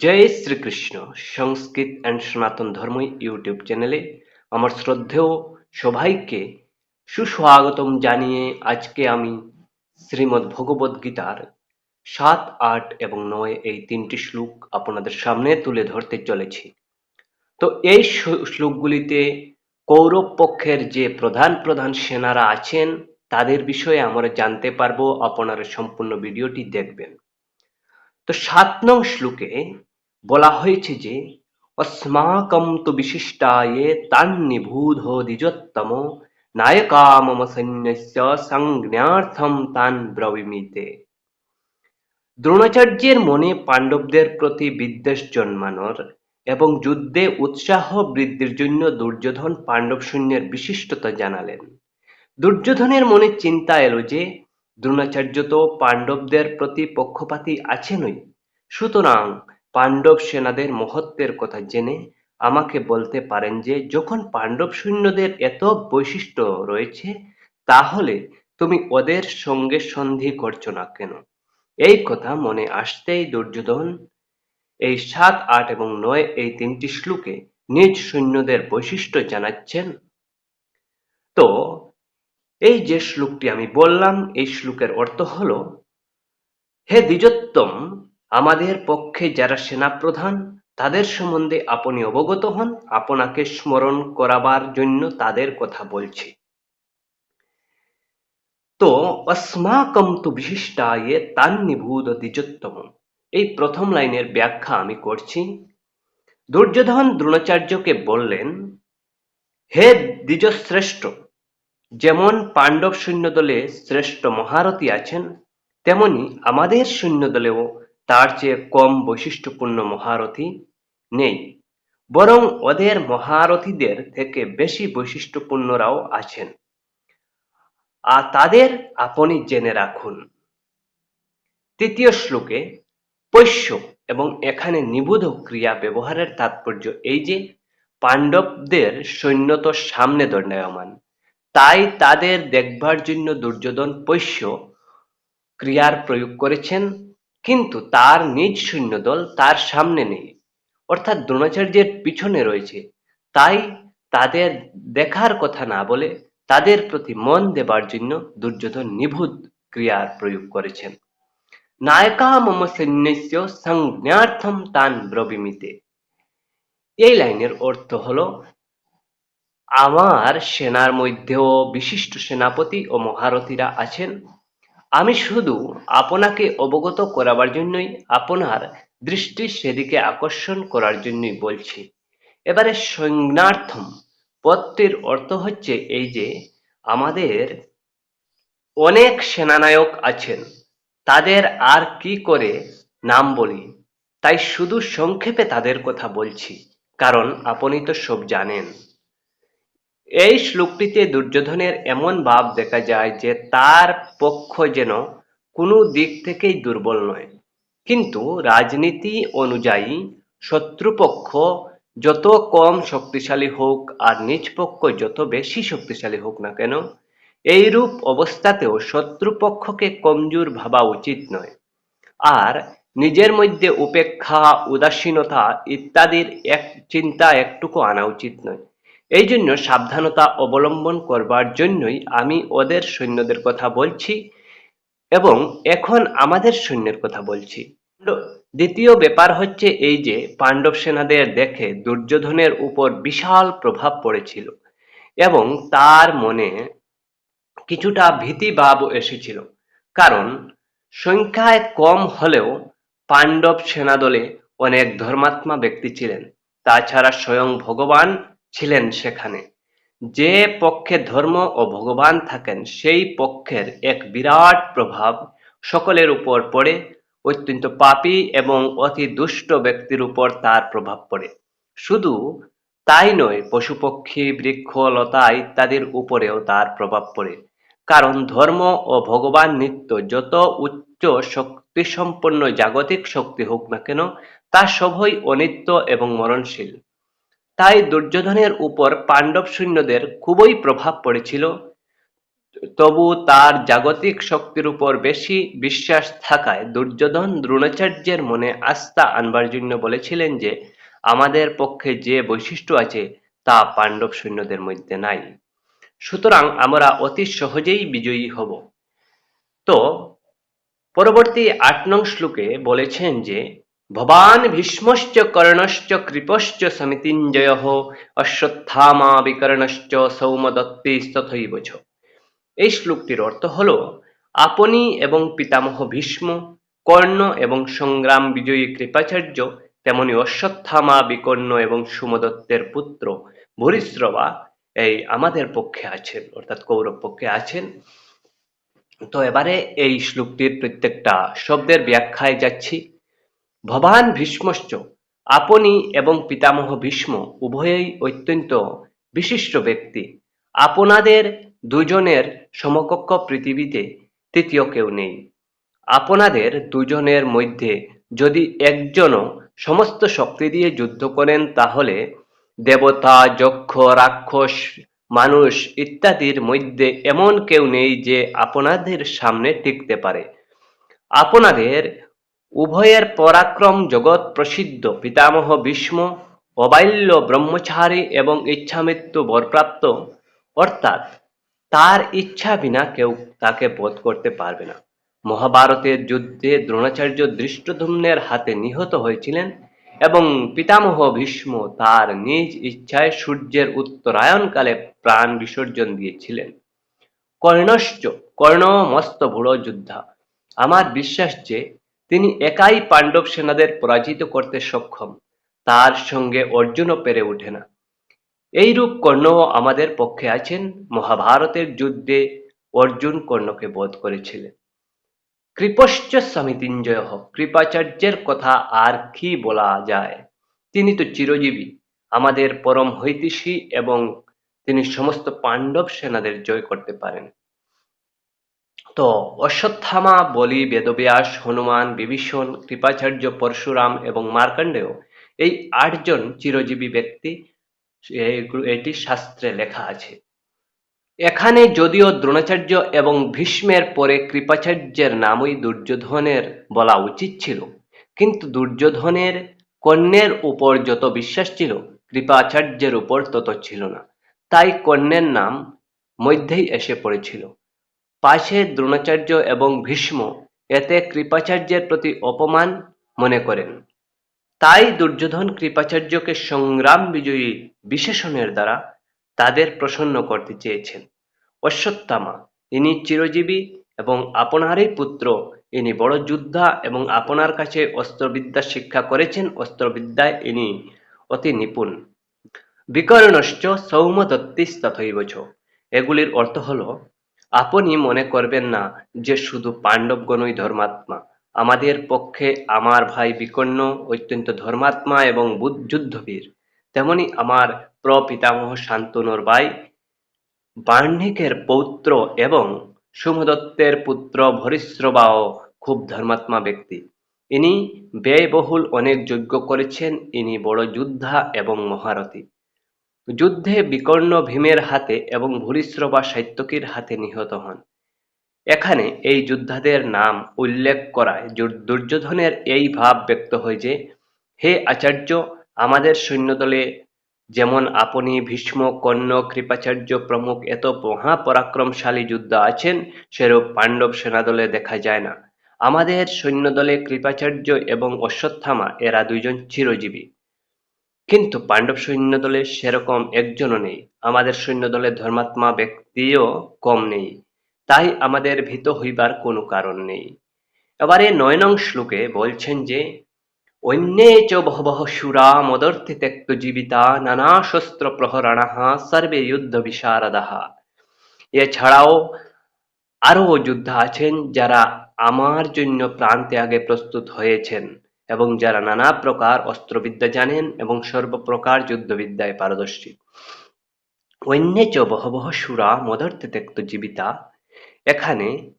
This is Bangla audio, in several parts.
জয় শ্রীকৃষ্ণ, সংস্কৃত অ্যান্ড সনাতন ধর্ম ইউটিউব চ্যানেলে আমার শ্রদ্ধেয় সবাইকে সুস্বাগতম জানিয়ে আজকে আমি শ্রীমদ্ ভগবদ গীতার সাত, আট এবং নয় এই তিনটি শ্লোক আপনাদের সামনে তুলে ধরতে চলেছি। তো এই শ্লোকগুলিতে কৌরব পক্ষের যে প্রধান প্রধান সেনারা আছেন, তাদের বিষয়ে আমরা জানতে পারব, আপনারা সম্পূর্ণ ভিডিওটি দেখবেন। তো সাত নং শ্লোকে বলা হয়েছে যে, অস্মাকম তু বিশিষ্টায়ে তান্নিভূধ দ্বিজোত্তম, নায়কা মম সৈন্যস্য সংজ্ঞার্থম তান ব্রবিমিতে। দ্রোণাচার্যের মনে পাণ্ডবদের প্রতি বিদ্বেষ জন্মানোর এবং যুদ্ধে উৎসাহ বৃদ্ধির জন্য দুর্যোধন পাণ্ডব সৈন্যের বিশিষ্টতা জানালেন। দুর্যোধনের মনে চিন্তা এলো যে দ্রোণাচার্য তো পাণ্ডবদের প্রতি পক্ষপাতী আছেনই। সুতরাং পাণ্ডব সেনাদের মহত্বের কথা জেনে আমাকে বলতে পারেন যে, যখন পাণ্ডব সৈন্যদের এত বৈশিষ্ট্য রয়েছে, তাহলে তুমি ওদের সঙ্গে সন্ধি করছ না কেন? এই কথা মনে আসতেই দুর্যোধন এই সাত, আট এবং নয় এই তিনটি শ্লোকে নিজ সৈন্যদের বৈশিষ্ট্য জানাচ্ছেন। তো এই যে শ্লোকটি আমি বললাম, এই শ্লোকের অর্থ হল, হে দ্বিজোত্তম, আমাদের পক্ষে যারা সেনাপ্রধান, তাদের সম্বন্ধে আপনি অবগত হন, আপনাকে স্মরণ করাবার জন্য তাদের কথা বলছি। তো অস্মাকম তু বিশিষ্টায়ে তান্নিভূত দ্বিজোত্তম। এই প্রথম লাইনের ব্যাখ্যা আমি করছি। দুর্যোধন দ্রোণাচার্যকে বললেন, হে দ্বিজশ্রেষ্ঠ যেমন পাণ্ডব সৈন্যদলে শ্রেষ্ঠ মহারথী আছেন, তেমনি আমাদের সৈন্যদলেও তার চেয়ে কম বৈশিষ্ট্যপূর্ণ মহারথী নেই। বরং ওদের মহারথীদের থেকে বেশি বৈশিষ্ট্যপূর্ণরাও আছেন। আর তাদের আপনি জেনে রাখুন। তৃতীয় শ্লোকে, পৈশ্য এবং এখানে নিবুধ ক্রিয়া ব্যবহারের তাৎপর্য এই যে, পাণ্ডবদের সৈন্য তো সামনে দণ্ডায়মান। তাই তাদের দেখবার জন্য দুর্যোধন পৈশ্য ক্রিয়ার প্রয়োগ করেছেন, কিন্তু তার নিজ সৈন্যদল তার সামনে নেই। অর্থাৎ দ্রোণাচার্যের পিছনে রয়েছে। তাই তাদের দেখার কথা না বলে তাদের প্রতি মন দেবার জন্য দুর্যোধন নিভুত ক্রিয়ার প্রয়োগ করেছেন। নায়কা মম সৈন্যস্য সংজ্ঞার্থম তান ব্রবিমিতে। এই লাইনের অর্থ হলো আমার সেনার মধ্যেও বিশিষ্ট সেনাপতি ও মহারথীরা আছেন। আমি শুধু আপনাকে অবগত করাবার জন্যই আপনার দৃষ্টি সেদিকে আকর্ষণ করার জন্যই বলছি। এবারে সংজ্ঞার্থম পত্রের অর্থ হচ্ছে এই যে, আমাদের অনেক সেনানায়ক আছেন। তাদের আর কি করে নাম বলি? তাই শুধু সংক্ষেপে তাদের কথা বলছি, কারণ আপনি তো সব জানেন। এই শ্লোকটিতে দুর্যোধনের এমন ভাব দেখা যায় যে তার পক্ষ যেন কোনো দিক থেকেই দুর্বল নয়। কিন্তু রাজনীতি অনুযায়ী শত্রুপক্ষ যত কম শক্তিশালী হোক আর নিজ পক্ষ যত বেশি শক্তিশালী হোক না কেন, এইরূপ অবস্থাতেও শত্রুপক্ষকে কমজোর ভাবা উচিত নয়। আর নিজের মধ্যে উপেক্ষা, উদাসীনতা ইত্যাদির এক চিন্তা একটুকু আনা উচিত নয়। এই জন্য সাবধানতা অবলম্বন করবার জন্যই আমি ওদের সৈন্যদের কথা বলছি এবং এখন আমাদের সৈন্যের কথা বলছি। দ্বিতীয় ব্যাপার হচ্ছে এই যে পাণ্ডব সেনাদের দেখে দুর্যোধনের উপর বিশাল প্রভাব পড়েছিল এবং তার মনে কিছুটা ভীতিভাব এসেছিল। কারণ সংখ্যায় কম হলেও পাণ্ডব সেনাদলে অনেক ধর্মাত্মা ব্যক্তি ছিলেন। তাছাড়া স্বয়ং ভগবান ছিলেন সেখানে। যে পক্ষে ধর্ম ও ভগবান থাকেন, সেই পক্ষের এক বিরাট প্রভাব সকলের উপর পড়ে, অত্যন্ত পাপী এবং অতি দুষ্ট ব্যক্তির উপর তার প্রভাব পড়ে। শুধু তাই নয়, পশুপক্ষী, বৃক্ষ, লতা ইত্যাদির উপরেও তার প্রভাব পড়ে। কারণ ধর্ম ও ভগবান নিত্য যত উচ্চ শক্তিসম্পন্ন জাগতিক শক্তি হোক না কেন, তা সবই অনিত্য এবং মরণশীল। তাই দুর্যোধনের উপর পাণ্ডব সৈন্যদের খুবই প্রভাব পড়েছিল। তবু তার জাগতিক শক্তির উপর বেশি বিশ্বাস থাকায় দুর্যোধন দ্রোণাচার্যের মনে আস্থা আনবার জন্য বলেছিলেন যে, আমাদের পক্ষে যে বৈশিষ্ট্য আছে, তা পাণ্ডব সৈন্যদের মধ্যে নাই। সুতরাং আমরা অতি সহজেই বিজয়ী হব। তো, পরবর্তী আট নং শ্লোকে বলেছেন যে ভবান ভীষ্মশ্চ কর্ণশ্চ কৃপশ্চ সমিতিঞ্জয় অশ্বত্থামা বিকর্ণশ্চ সৌমদত্তিস্তথৈব এই শ্লোকটির অর্থ হল, আপনি এবং পিতামহ ভীষ্ম, কর্ণ এবং সংগ্রাম বিজয়ী কৃপাচার্য, তেমনি অশ্বত্থামা বিকর্ণ এবং সুমদত্তের পুত্র ভূরিশ্রবা এই আমাদের পক্ষে আছেন। অর্থাৎ কৌরব পক্ষে আছেন। তো এবারে এই শ্লোকটির প্রত্যেকটা শব্দের ব্যাখ্যায় যাচ্ছি। ভবান ভীষ্মশ্চ, আপনি এবং পিতামহ ভীষ্ম উভয়েই অত্যন্ত বিশিষ্ট ব্যক্তি। আপনাদের দুজনের সমকক্ষ পৃথিবীতে তৃতীয় কেউ নেই। আপনাদের দুজনের মধ্যে যদি একজনও সমস্ত শক্তি দিয়ে যুদ্ধ করেন, তাহলে দেবতা, যক্ষ, রাক্ষস, মানুষ ইত্যাদির মধ্যে এমন কেউ নেই যে আপনাদের সামনে টিকতে পারে। আপনাদের উভয়ের পরাক্রম জগৎ প্রসিদ্ধ। পিতামহ ভীষ্ম অবাল্য ব্রহ্মচারী এবং ইচ্ছামৃত্যু বরপ্রাপ্ত। অর্থাৎ তার ইচ্ছা বিনা কেউ তাকে বধ করতে পারবে না। মহাভারতের যুদ্ধে দ্রোণাচার্য দৃষ্টধুম্নের হাতে নিহত হয়েছিলেন এবং পিতামহ ভীষ্ম তার নিজ ইচ্ছায় সূর্যের উত্তরায়ণকালে প্রাণ বিসর্জন দিয়েছিলেন। কর্ণশ্চ কর্ণ মস্ত বড় যোদ্ধা আমার বিশ্বাস যে তিনি একাই পাণ্ডব সেনাদের পরাজিত করতে সক্ষম। তার সঙ্গে অর্জুনও পেরে ওঠে না। এইরূপ কর্ণও আমাদের পক্ষে আছেন। মহাভারতের যুদ্ধে অর্জুন কর্ণকে বোধ করেছিলেন। কৃপশ্চ সমিতিঞ্জয় কৃপাচার্যের কথা আর কি বলা যায়? তিনি তো চিরজীবী। আমাদের পরম হৈতিষী এবং তিনি সমস্ত পাণ্ডব সেনাদের জয় করতে পারেন। তো অশ্বত্থামা, বলি, বেদব্যাস, হনুমান, বিভীষণ, কৃপাচার্য পরশুরাম এবং মার্কণ্ডেয় এই আটজন চিরজীবী ব্যক্তি এটি শাস্ত্রে লেখা আছে। এখানে যদিও দ্রোণাচার্য এবং ভীষ্মের পরে কৃপাচার্যের নামই দুর্যোধনের বলা উচিত ছিল, কিন্তু দুর্যোধনের কন্যের উপর যত বিশ্বাস ছিল, কৃপাচার্যের উপর তত ছিল না। তাই কন্যের নাম মধ্যেই এসে পড়েছিল। পাশে দ্রোণাচার্য এবং ভীষ্ম এতে কৃপাচার্যের প্রতি অপমান মনে করেন। তাই দুর্যোধন কৃপাচার্যকে সংগ্রাম বিজয়ী বিশেষণের দ্বারা তাদের প্রসন্ন করতে চেয়েছেন। অশ্বত্থামা, ইনি চিরজীবী এবং আপনারই পুত্র, ইনি বড় যোদ্ধা এবং আপনার কাছে অস্ত্রবিদ্যা শিক্ষা করেছেন, অস্ত্রবিদ্যায় ইনি অতি নিপুণ। বিকর্ণশ্চ সৌমদত্তিস্তথৈব চ এগুলির অর্থ হল আপনি মনে করবেন না যে শুধু পাণ্ডবগণই ধর্মাত্মা। আমাদের পক্ষে আমার ভাই বিকর্ণ, অত্যন্ত ধর্মাত্মা এবং যুদ্ধবীর। তেমনি আমার প্রপিতামহ শান্তনুর ভাই বার্ণিকের পৌত্র এবং সোমদত্তের পুত্র ভরিশ্রবাও খুব ধর্মাত্মা ব্যক্তি। ইনি ব্যয়বহুল অনেক যজ্ঞ করেছেন, ইনি বড় যোদ্ধা এবং মহারথী। যুদ্ধে বিকর্ণ ভীমের হাতে এবং ভূরিশ্রবা সাত্যকীর হাতে নিহত হন। এখানে এই যোদ্ধাদের নাম উল্লেখ করায় দুর্যোধনের এই ভাব ব্যক্ত হয় যে, হে আচার্য, আমাদের সৈন্যদলে যেমন আপনি ভীষ্ম কর্ণ কৃপাচার্য প্রমুখ এত মহাপরাক্রমশালী যোদ্ধা আছেন, সেরূপ পাণ্ডব সেনাদলে দেখা যায় না। আমাদের সৈন্যদলে কৃপাচার্য এবং অশ্বত্থামা, এরা দুইজন চিরজীবী। কিন্তু পাণ্ডব সৈন্য সৈন্যদলে সেরকম একজনও নেই। আমাদের সৈন্য সৈন্যদলে ধর্মাত্মা ব্যক্তিও কম নেই। তাই আমাদের ভীত হইবার কোনো কারণ নেই। এবারে নয় নং শ্লোকে বলছেন যে, অন্যে চ বহবহ সুরা মদর্থে ত্যক্ত জীবিতা নানা শস্ত্র প্রহরাণাহা সর্বে যুদ্ধ বিশারদাহা এছাড়াও আরও যোদ্ধা আছেন যারা আমার জন্য প্রাণ ত্যাগে প্রস্তুত হয়েছেন। এবং যারা নানা প্রকার অস্ত্রবিদ্যা জানেন এবং সর্বপ্রকার যুদ্ধবিদ্যায় পারদর্শী। অন্যে চ বহবহ সুরা মদর্থে ত্যক্ত জীবিতা। এখানে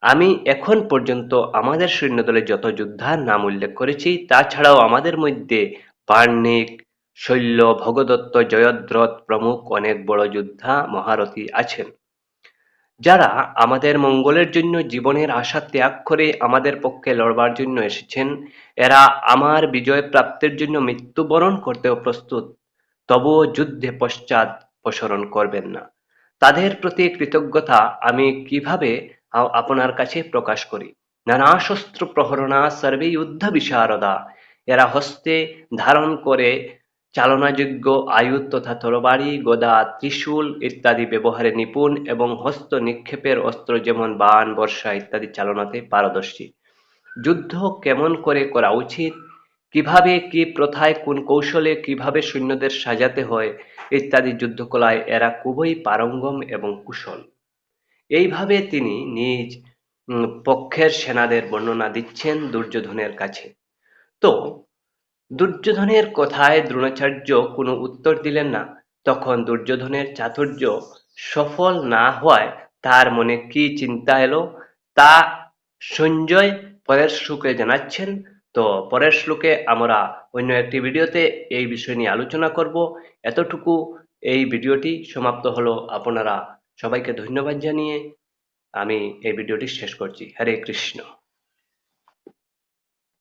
আমি এখন পর্যন্ত আমাদের সৈন্যদলে যত যোদ্ধার নাম উল্লেখ করেছি, তাছাড়াও আমাদের মধ্যে বার্ণিক, শৈল্য, ভগদত্ত, জয়দ্রথ প্রমুখ অনেক বড় যোদ্ধা, মহারথী আছেন। যারা আমাদের মঙ্গলের জন্য জীবনের আশা ত্যাগ করে আমাদের পক্ষে লড়বার জন্য এসেছেন, এরা আমার বিজয় প্রাপ্তির জন্য মৃত্যুবরণ করতেও প্রস্তুত। তবুও যুদ্ধে পশ্চাৎ প্রসরণ করবেন না। তাদের প্রতি কৃতজ্ঞতা আমি কীভাবে আপনার কাছে প্রকাশ করি? নানা শস্ত্র প্রহরণা সর্বে যুদ্ধ বিশারদা এরা হস্তে ধারণ করে চালনাযোগ্য আয়ুধ তথা তরবারি, গদা, ত্রিশূল ইত্যাদি ব্যবহারে নিপুণ এবং হস্ত নিক্ষেপের অস্ত্র যেমন বাণ বর্ষা ইত্যাদি চালনাতে পারদর্শী। যুদ্ধ কেমন করে করা উচিত? কীভাবে, কি প্রথায়, কোন কৌশলে, কীভাবে সৈন্যদের সাজাতে হয় ইত্যাদি যুদ্ধকলায় এরা খুবই পারঙ্গম এবং কুশল। এইভাবে তিনি নিজ পক্ষের সেনাদের বর্ণনা দিচ্ছেন দুর্যোধনের কাছে। তো দুর্যোধনের কথায় দ্রোণাচার্য কোনো উত্তর দিলেন না। তখন দুর্যোধনের চাতুর্য সফল না হওয়ায় তার মনে কি চিন্তা এলো? তা সঞ্জয় পরের শ্লোকে জানাচ্ছেন। তো পরের শ্লোকে আমরা অন্য একটি ভিডিওতে এই বিষয় নিয়ে আলোচনা করব। এতটুকু এই ভিডিওটি সমাপ্ত হলো। আপনারা সবাইকে ধন্যবাদ জানিয়ে আমি এই ভিডিওটি শেষ করছি। হরে কৃষ্ণ।